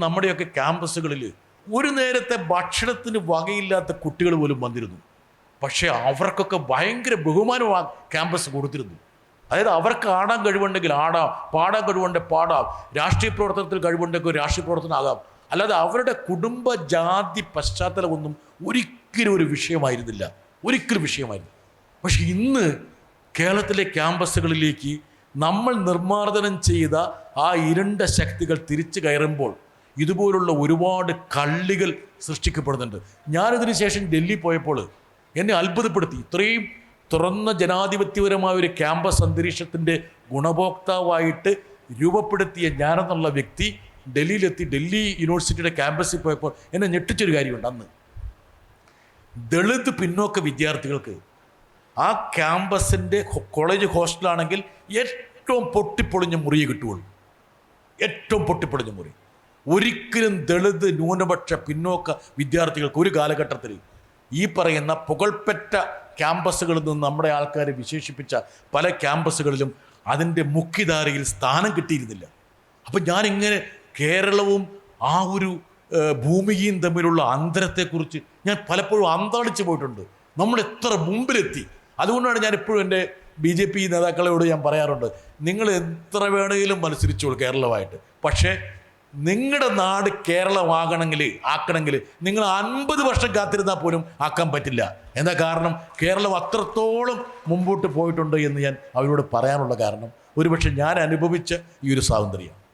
നമ്മുടെയൊക്കെ ക്യാമ്പസുകളിൽ ഒരു നേരത്തെ ഭക്ഷണത്തിന് വകയില്ലാത്ത കുട്ടികൾ പോലും വന്നിരുന്നു. പക്ഷേ അവർക്കൊക്കെ ഭയങ്കര ബഹുമാനം ആ ക്യാമ്പസ് കൊടുത്തിരുന്നു. അതായത് അവർക്ക് ആടാൻ കഴിവുണ്ടെങ്കിൽ ആടാം പാടാൻ കഴിവുണ്ടെങ്കിൽ പാടാം രാഷ്ട്രീയ പ്രവർത്തനത്തിൽ കഴിവുണ്ടെങ്കിൽ രാഷ്ട്രീയ പ്രവർത്തനമാകാം അല്ലാതെ അവരുടെ കുടുംബ ജാതി പശ്ചാത്തലമൊന്നും ഒരിക്കലും ഒരു വിഷയമായിരുന്നില്ല. ഒരിക്കലും വിഷയമായിരുന്നു. പക്ഷെ ഇന്ന് കേരളത്തിലെ ക്യാമ്പസുകളിലേക്ക് നമ്മൾ നിർമ്മാർജനം ചെയ്ത ആ ഇരുണ്ട ശക്തികൾ തിരിച്ചു കയറുമ്പോൾ ഇതുപോലുള്ള ഒരുപാട് കള്ളികൾ സൃഷ്ടിക്കപ്പെടുന്നുണ്ട്. ഞാനിതിന് ശേഷം ഡൽഹി പോയപ്പോൾ എന്നെ അത്ഭുതപ്പെടുത്തി. ഇത്രയും തുറന്ന ജനാധിപത്യപരമായ ഒരു ക്യാമ്പസ് അന്തരീക്ഷത്തിന്റെ ഗുണഭോക്താവായിട്ട് രൂപപ്പെടുത്തിയ ഞാനെന്നുള്ള വ്യക്തി ഡൽഹിയിലെത്തി ഡൽഹി യൂണിവേഴ്സിറ്റിയുടെ ക്യാമ്പസിൽ പോയപ്പോൾ എന്നെ ഞെട്ടിച്ചൊരു കാര്യമുണ്ട് അന്ന്. ദളിത് പിന്നോക്ക വിദ്യാർത്ഥികൾക്ക് ആ ക്യാമ്പസിന്റെ കോളേജ് ഹോസ്റ്റലാണെങ്കിൽ ഏറ്റവും പൊട്ടിപ്പൊളിഞ്ഞ മുറിയെ കിട്ടുകയുള്ളൂ. ഏറ്റവും പൊട്ടിപ്പൊളിഞ്ഞ മുറി. ഒരിക്കലും ദളിത് ന്യൂനപക്ഷ പിന്നോക്ക വിദ്യാർത്ഥികൾക്ക് ഒരു കാലഘട്ടത്തിൽ ഈ പറയുന്ന പുകൾപ്പെട്ട ക്യാമ്പസുകളിൽ നിന്ന് നമ്മുടെ ആൾക്കാരെ വിശേഷിപ്പിച്ച പല ക്യാമ്പസുകളിലും അതിന്റെ മുഖ്യധാരയിൽ സ്ഥാനം കിട്ടിയിരുന്നില്ല. അപ്പം ഞാനിങ്ങനെ കേരളവും ആ ഒരു ഭൂമിയും തമ്മിലുള്ള അന്തരത്തെക്കുറിച്ച് ഞാൻ പലപ്പോഴും അന്താളിച്ച് പോയിട്ടുണ്ട്. നമ്മൾ എത്ര മുമ്പിലെത്തി? അതുകൊണ്ടാണ് ഞാൻ എപ്പോഴും എന്റെ ബി ജെ പി നേതാക്കളോട് ഞാൻ പറയാറുണ്ട് നിങ്ങൾ എത്ര വേണമെങ്കിലും മത്സരിച്ചോളൂ കേരളമായിട്ട്. പക്ഷേ നിങ്ങളുടെ നാട് കേരളമാകണമെങ്കിൽ ആക്കണമെങ്കിൽ നിങ്ങൾ അൻപത് വർഷം കാത്തിരുന്നാൽ പോലും ആക്കാൻ പറ്റില്ല. എന്താ കാരണം? കേരളം അത്രത്തോളം മുമ്പോട്ട് പോയിട്ടുണ്ട് എന്ന് ഞാൻ അവരോട് പറയാനുള്ള കാരണം. ഒരുപക്ഷെ ഞാൻ അനുഭവിച്ച ഈ ഒരു സ്വാതന്ത്ര്യം.